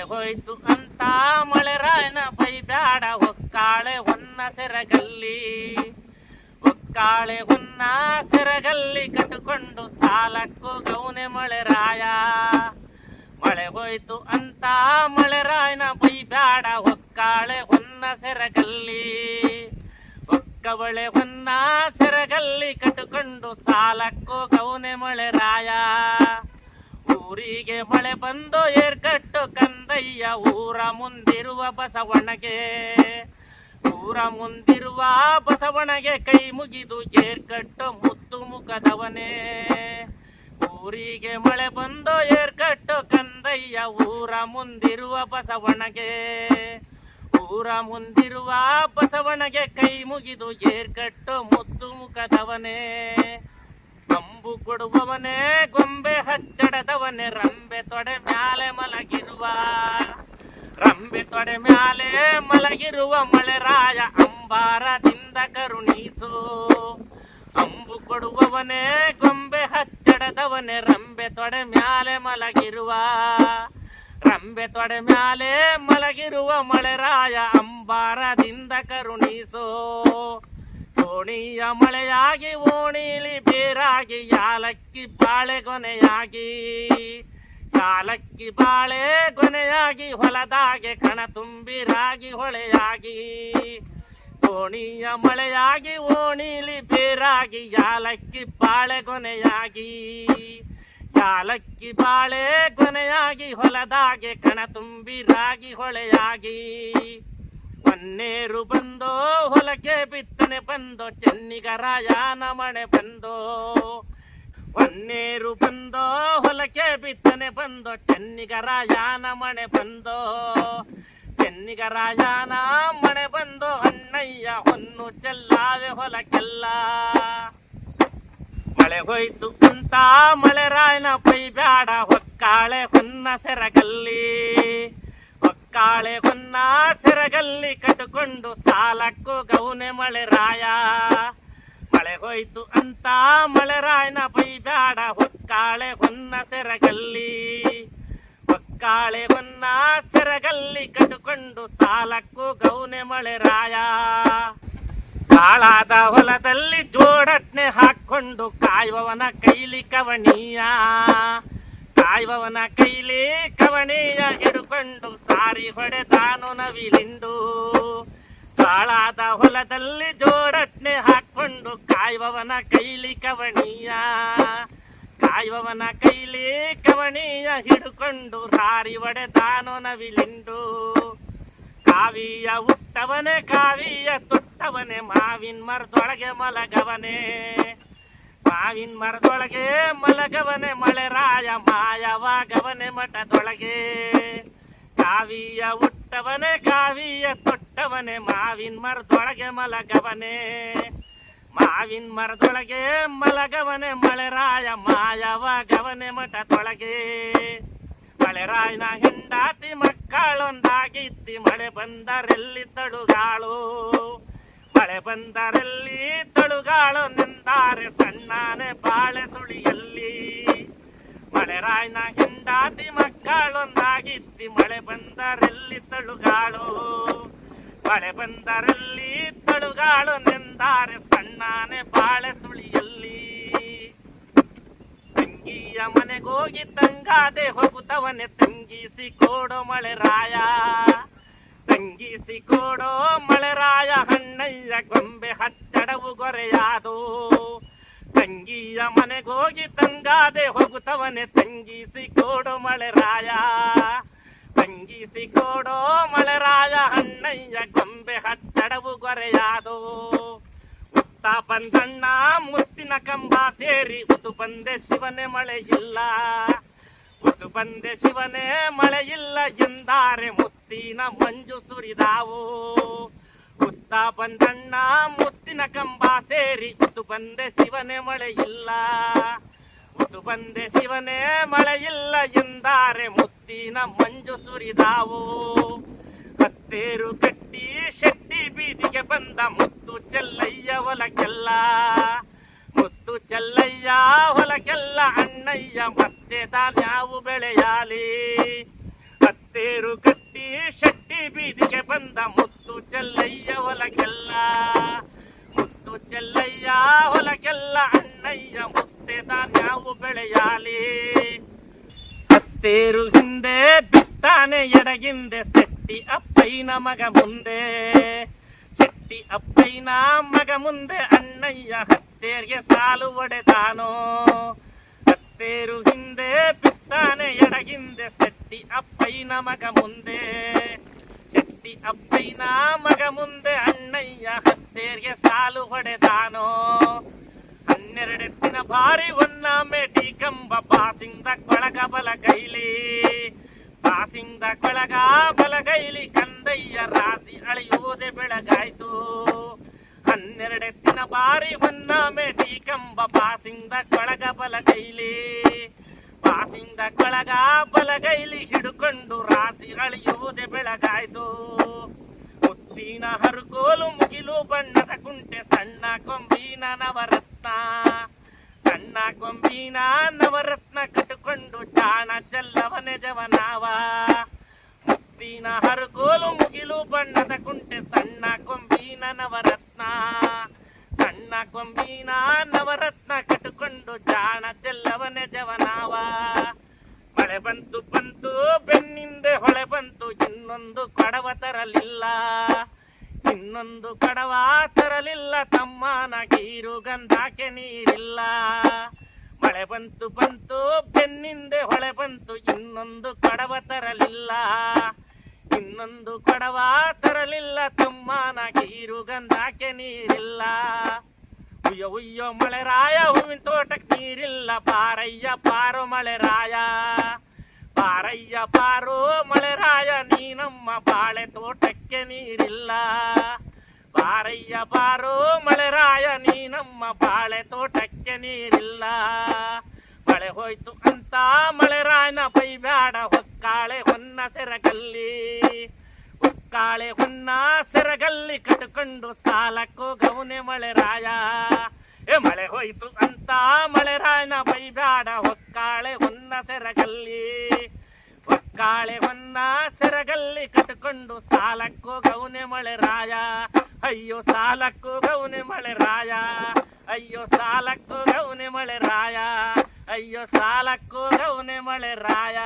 ಮಳೆ ಹೋಯ್ತು ಅಂತ ಮಳೆ ರಾಯನ ಬೈಬ್ಯಾಡ, ಒಕ್ಕಾಳೆ ಹೊನ್ನ ಸೆರಗಲ್ಲಿ. ಒಕ್ಕಾಳೆ ಹೊನ್ನ ಸೆರಗಲ್ಲಿ ಕಟ್ಟುಕೊಂಡು ಸಾಲಕ್ಕೂ ಗೌನೆ ಮಳೆ ರಾಯ. ಮಳೆ ಹೋಯ್ತು ಅಂತ ಮಳೆ ರಾಯನ ಬೈಬ್ಯಾಡ, ಒಕ್ಕಾಳೆ ಹೊನ್ನ ಸೆರಗಲ್ಲಿ. ಒಕ್ಕವಳೆ ಹೊನ್ನ ಸೆರಗಲ್ಲಿ ಕಟ್ಟಿಕೊಂಡು ಸಾಲಕ್ಕೂ ಗೌನೆ ಮಳೆ ರಾಯ. ಊರಿಗೆ ಮಳೆ ಬಂದು ಏರ್ಕಟ್ಟು ಕಂದಯ್ಯ ಊರ ಮುಂದಿರುವ ಬಸವಣಗೆ ಊರ ಮುಂದಿರುವ ಬಸವಣಗೆ ಕೈ ಮುಗಿದು ಏರ್ಕಟ್ಟು ಮುತ್ತು ಮುಖದವನೇ. ಊರಿಗೆ ಮಳೆ ಬಂದು ಏರ್ಕಟ್ಟು ಕಂದಯ್ಯ ಊರ ಮುಂದಿರುವ ಬಸವಣಗೆ ಊರ ಮುಂದಿರುವ ಬಸವಣಗೆ ಕೈ ಮುಗಿದು ಏರ್ಕಟ್ಟು ಮುತ್ತು ಮುಖದವನೇ. ಕಂಬು ಕೊಡುವವನೇ, ಗೊಂಬೆ ಹಚ್ಚಡದವನೇ, ರಂಬೆ ತೊಡೆ ಮ್ಯಾಲೆ ಮಲಗಿರುವ. ರಂಬೆ ತೊಡೆ ಮ್ಯಾಲೆ ಮಲಗಿರುವ ಮಳೆರಾಯ ಅಂಬಾರದಿಂದ ಕರುಣೀಸು. ಅಂಬು ಕೊಡುವವನೇ, ಗೊಂಬೆ ಹಚ್ಚಡದವನೇ, ರಂಬೆ ತೊಡೆ ಮ್ಯಾಲೆ ಮಲಗಿರುವ. ರಂಬೆ ತೊಡೆ ಮ್ಯಾಲೆ ಮಲಗಿರುವ ಮಳೆರಾಯ ಅಂಬಾರದಿಂದ ಕರುಣೀಸೋ. ಓಣಿಯ ಮಳೆಯಾಗಿ, ಓಣಿಲಿ ಬೇರಾಗಿ, ಯಾಲಕ್ಕಿ ಬಾಳೆ ಕೊನೆಯಾಗಿ ಯಾಲಕ್ಕಿ ಬಾಳೆ ಕೊನೆಯಾಗಿ ಹೊಲದಾಗೆ ಕಣ ತುಂಬಿ ರಾಗಿ ಹೊಳೆಯಾಗಿ. ಓಣಿಯ ಮಳೆಯಾಗಿ, ಓಣಿಲಿ ಬೇರಾಗಿ, ಯಾಲಕ್ಕಿ ಬಾಳೆ ಕೊನೆಯಾಗಿ ಯಾಲಕ್ಕಿ ಬಾಳೆ ಕೊನೆಯಾಗಿ ಹೊಲದಾಗೆ ಕಣ ತುಂಬಿ ರಾಗಿ ಹೊಳೆಯಾಗಿ. ಮನ್ನೇರು ಬಂದೋ ಹೊಲಕ್ಕೆ ಬಿತ್ತನೆ ಬಂದೋ, ಚೆನ್ನಿಗರಾಯನ ಮಣೆ ಬಂದೋ. ಹೊನ್ನೇರು ಬಂದೋ ಹೊಲಕ್ಕೆ ಬಿತ್ತನೆ ಬಂದೋ, ಚೆನ್ನಿಗರಾಯನ ಮಣೆ ಬಂದೋ. ಚೆನ್ನಿಗರಾಯನ ಮಣೆ ಬಂದೋ, ಅಣ್ಣಯ್ಯ ಹೊನ್ನು ಚೆಲ್ಲಾವೆ ಹೊಲಕ್ಕೆಲ್ಲ. ಮಳೆ ಹೋಯ್ತು ಕುಂತ, ಮಳೆ ರಾಯನ ಪೈ ಬ್ಯಾಡ, ಹೊಕ್ಕಾಳೆ ಹೊನ್ನ ಸೆರಗಲ್ಲಿ. ಹೊಕ್ಕಾಳೆ ಹೊನ್ನ ಸೆರಗಲ್ಲಿ ಕಟ್ಟಿಕೊಂಡು ಸಾಲಕ್ಕೂ ಗೌನೆ ಮಳೆ ರಾಯ. ಮಳೆ ಹೋಯ್ತು ಅಂತ ಮಳೆ ರಾಯನ ಬೈಬ್ಯಾಡ, ಹೊಕ್ಕಾಳೆ ಹೊನ್ನ ಸೆರಗಲ್ಲಿ. ಹೊಕ್ಕಾಳೆ ಹೊನ್ನ ಸೆರಗಲ್ಲಿ ಕಟ್ಟಿಕೊಂಡು ಸಾಲಕ್ಕೂ ಗೌನೆ ಮಳೆ ರಾಯ. ಕಾಳಾದ ಹೊಲದಲ್ಲಿ ಜೋಡಟ್ನೆ ಹಾಕೊಂಡು ಕಾಯುವವನ ಕೈಲಿ ಕವಣಿಯ. ಕಾಯುವವನ ಕೈಲಿ ಕವಣಿಯ ಹಿಡುಕೊಂಡು ಸಾರಿ ಹೊಡೆದಾನು ನವಿಲಿಂಡು ಕಾಳಾದ ಹೊಲದಲ್ಲಿ ಜೋಡಟ್ನೆ ಹಾಕೊಂಡು ಕಾಯುವವನ ಕೈಲಿ ಕವಣಿಯ. ಕಾಯುವವನ ಕೈಲಿ ಕವಣಿಯ ಹಿಡುಕೊಂಡು ಸಾರಿ ಹೊಡೆದಾನು ನವಿಲಿಂಡು ಕಾವಿಯ ಹುಟ್ಟವನೇ ಕಾವಿಯ ತುಟ್ಟವನೇ, ಮಾವಿನ ಮರದೊಳಗೆ ಮಲಗವನೇ. ಮಾವಿನ ಮರದೊಳಗೆ, ಮಲಗವನೆ ಮಳೆರಾಯ ಮಾಯವಾಗವನೆ ಮಠದೊಳಗೆ. ಕಾವಿಯ ಹುಟ್ಟವನೆ, ಕಾವಿಯ ತೊಟ್ಟವನೆ, ಮಾವಿನ ಮರದೊಳಗೆ ಮಲಗವನೆ. ಮಾವಿನ ಮರದೊಳಗೆ ಮಲಗವನೆ ಮಳೆರಾಯ ಮಾಯವಾಗವನೆ ಮಠದೊಳಗೆ. ಮಳೆ ರಾಯನ ಹೆಂಡಾತಿ ಮಕ್ಕಳೊಂದಾಗಿತ್ತಿ ಮಳೆ ಬಂದರೆಲ್ಲಿ ತಳುಗಾಳು ಮಳೆ ಬಂದರೆಲ್ಲಿ ತಳುಗಾಳು ನಿಂದಾರೆ ಸಣ್ಣನೆ ಬಾಳೆ ಸುಳಿಯಲ್ಲಿ. ಮಳೆರಾಯನ ಹೆಂಡಾತಿ ಮಕ್ಕಳೊಂದಾಗಿತ್ತಿ ಮಳೆ ಬಂದರೆಲ್ಲಿ ತಳುಗಾಳು? ಮಳೆ ಬಂದರಲ್ಲಿ ತಳುಗಾಳು ನಿಂದಾರೆ ಸಣ್ಣನೆ ಬಾಳೆ ಸುಳಿಯಲ್ಲಿ. ತಂಗಿಯ ಮನೆಗೋಗಿ ತಂಗಾದೆ ಹೋಗುತ್ತವನೆ. ತಂಗಿಸಿ ಕೋಡೋ ಮಳೆರಾಯ ತಂಗಿಸಿ ಕೋಡೋ ಮಳೆರಾಯ ಹಣ್ಣಯ್ಯ ಗೊಂಬೆ ಹಚ್ಚಡವು ಗೊರೆಯಾದು. ತಂಗಿಯ ಮನೆಗೋಗಿ ತಂಗಾದೆ ಹೋಗುತ್ತವನೆ ತಂಗಿಸಿ ಕೋಡೋ ಮಳೆರಾಯ. ತಂಗಿಸಿ ಮಳೆ ಮಳೆರಾಯ ಅಣ್ಣಯ್ಯ ಗೊಂಬೆ ಹಚ್ಚಡವು ಗೊರೆಯಾದು. ಮುತ್ತ ಬಂದಣ್ಣ, ಮುತ್ತಿನ ಕಂಬ ಸೇರಿ ಉದು ಬಂದೆ ಶಿವನೇ ಮಳೆ ಇಲ್ಲ ಉದು ಬಂದೆ ಶಿವನೇ ಮಳೆ ಇಲ್ಲ ಎಂದಾರೆ ಮುತ್ತಿನ ಮಂಜು ಸುರಿದಾವು. ಮುತ್ತ ಬಂದಣ್ಣ ಮುತ್ತಿನ ಕಂಬ ಸೇರಿ ಹೊತ್ತು ಬಂದೆ ಶಿವನೇ ಮಳೆ ಇಲ್ಲ. ಹೊತ್ತು ಬಂದೆ ಶಿವನೇ ಮಳೆ ಇಲ್ಲ ಎಂದಾರೆ ಮುತ್ತಿನ ಮಂಜು ಸುರಿದಾವು. ಹತ್ತೇರು ಕಟ್ಟಿ ಶೆಟ್ಟಿ ಬೀದಿಗೆ ಬಂದ ಮುತ್ತು ಚೆಲ್ಲಯ್ಯ ಹೊಲಕ್ಕೆಲ್ಲ. ಮುತ್ತು ಚೆಲ್ಲಯ್ಯ ಹೊಲಕ್ಕೆಲ್ಲ ಅಣ್ಣಯ್ಯ, ಮತ್ತೆ ತಾನ್ಯಾವು ಬೆಳೆಯಾಲಿ? ಹತ್ತೇರು ಕಟ್ಟಿ ಶೆಟ್ಟಿ ಬೀದಿಗೆ ಬಂದ ಮುತ್ತು ಚೆಲ್ಲಯ್ಯ ಹೊಲಗೆಲ್ಲ. ಮುತ್ತು ಚೆಲ್ಲಯ್ಯ ಹೊಲಗೆಲ್ಲ, ಅಣ್ಣಯ್ಯ ಮುತ್ತೆ ಧಾನ್ಯಾವು ಬೆಳೆಯಾಲಿ. ಹತ್ತೇರು ಹಿಂದೆ ಬಿತ್ತಾನೆ, ಎಡಗಿಂದೆ ಶೆಟ್ಟಿ ಅಪ್ಪೈನ ಮಗ ಮುಂದೆ. ಶೆಟ್ಟಿ ಅಪ್ಪೈನ ಮಗ ಮುಂದೆ ಅಣ್ಣಯ್ಯ ಹತ್ತೇರಿಗೆ ಸಾಲು ಒಡೆದಾನೋ. ಹತ್ತೇರು ಹಿಂದೆ ಬಿತ್ತಾನೆ ಎಡಗಿಂದೆ ಶೆಟ್ಟಿ ಅಪ್ಪಯ್ಯನ ಮಗ ಮುಂದೆ ಶೆಟ್ಟಿ ಅಪ್ಪಯ್ಯನ ಮಗ ಮುಂದೆ ಅಣ್ಣಯ್ಯ ಹತ್ತೇರಿಗೆ ಸಾಲು ಹೊಡೆದಾನೋ ಹನ್ನೆರಡೆತ್ತಿನ ಭಾರಿ ಒನ್ನ ಮೇಟಿ ಕಂಬ ಪಾಸಿಂದ ಕೊಳಗ ಬಲಗೈಲಿ ಪಾಸಿಂದ ಕೊಳಗ ಬಲಗೈಲಿ ಕಂದಯ್ಯ ರಾಸಿ ಅಳೆಯುವುದೇ ಬೆಳಗಾಯ್ತು ಹನ್ನೆರಡೆತ್ತಿನ ಬಾರಿ ಹೊನ್ನ ಮೇಟಿ ಕಂಬ ಪಾಸಿಂದ ಕೊಳಗ ಬಲಗೈಲಿ ಪಾಸಿಂದ ಕೊಳಗ ಬಲಗೈಲಿ ಹಿಡುಕೊಂಡು ರಾಸಿ ಅಳಿಯುವುದೇ ಬೆಳಗಾಯ್ತು. ಮುತ್ತಿನ ಹರುಕೋಲು ಮುಗಿಲು ಬಣ್ಣದ ಕುಂಟೆ ಸಣ್ಣ ಕೊಂಬೀನ ನವರತ್ನ. ಸಣ್ಣ ಕೊಂಬೀನ ನವರತ್ನ ಕಟ್ಟುಕೊಂಡು ಚಾಣ ಚಲ್ಲವನೆ ಜವನಾವ. ಮುತ್ತಿನ ಹರುಕೋಲು ಮುಗಿಲು ಬಣ್ಣದ ಕುಂಟೆ ಸಣ್ಣ ಸಣ್ಣ ನವರತ್ನ ಕಟ್ಟುಕೊಂಡು ಜಾಣ ಚೆಲ್ಲವನೆ ಜವನಾವ. ಮಳೆ ಬಂತು ಬಂತು ಬೆನ್ನಿಂದೆ ಹೊಳೆ ಬಂತು ಇನ್ನೊಂದು ಕಡವ ತರಲಿಲ್ಲ. ಇನ್ನೊಂದು ಕಡವ ತರಲಿಲ್ಲ ತಮ್ಮನ ಗೀರು ಗಂಧಾಕೆ ನೀರಿಲ್ಲ. ಮಳೆ ಬಂತು ಬಂತು ಬೆನ್ನಿಂದೆ ಹೊಳೆ ಬಂತು ಇನ್ನೊಂದು ಕಡವ ತರಲಿಲ್ಲ. ಇನ್ನೊಂದು ಕಡವ ತರಲಿಲ್ಲ ತಮ್ಮನ ಅಯ್ಯೋ ಮಳೆ ರಾಯ ಹೂವಿನ ತೋಟಕ್ಕೆ ನೀರಿಲ್ಲ ಪಾರಯ್ಯ, ಪಾರೋ ಮಳೆ ರಾಯ ಪಾರಯ್ಯ, ಪಾರೋ ಮಳೆ ರಾಯ ನೀನಮ್ಮ ಬಾಳೆ ತೋಟಕ್ಕೆ ನೀರಿಲ್ಲ. ಪಾರಯ್ಯ, ಪಾರೋ ಮಳೆ ರಾಯ ನೀ ನಮ್ಮ ಬಾಳೆ ತೋಟಕ್ಕೆ ನೀರಿಲ್ಲ. ಮಳೆ ಹೋಯ್ತು ಅಂತ ಮಳೆ ರಾಯನ ಬೈಬ್ಯಾಡ, ಹೊಕ್ಕಾಳೆ ಹೊನ್ನ ಸೆರಗಲ್ಲಿ. ಒಕ್ಕಾಳೆ ಹೊನ್ನ ಸೆರಗಲ್ಲಿ ಕಟ್ಕೊಂಡು ಸಾಲಕ್ಕೂ ಗೌನೆ ಮಳೆ ರಾಯ. ಏ, ಮಳೆ ಹೋಯ್ತು ಅಂತ ಮಳೆ ರಾಯನ ಬೈಬ್ಯಾಡ ಹೊಕ್ಕಾಳೆ ಹೊನ್ನ ಸೆರಗಲ್ಲಿ. ಒಕ್ಕಾಳೆ ಹೊನ್ನ ಸೆರಗಲ್ಲಿ ಕಟ್ಕೊಂಡು ಸಾಲಕ್ಕೂ ಗೌನೆ ಮಳೆ ರಾಯ. ಅಯ್ಯೋ, ಸಾಲಕ್ಕೂ ಗೌನೆ ಮಳೆ ರಾಯ. ಅಯ್ಯೋ, ಸಾಲಕ್ಕೂ ಗೌನೆ ಮಳೆ ರಾಯ. ಅಯ್ಯೋ, ಸಾಲಕ್ಕೂ ಗೌನೆ ಮಳೆ ರಾಯ.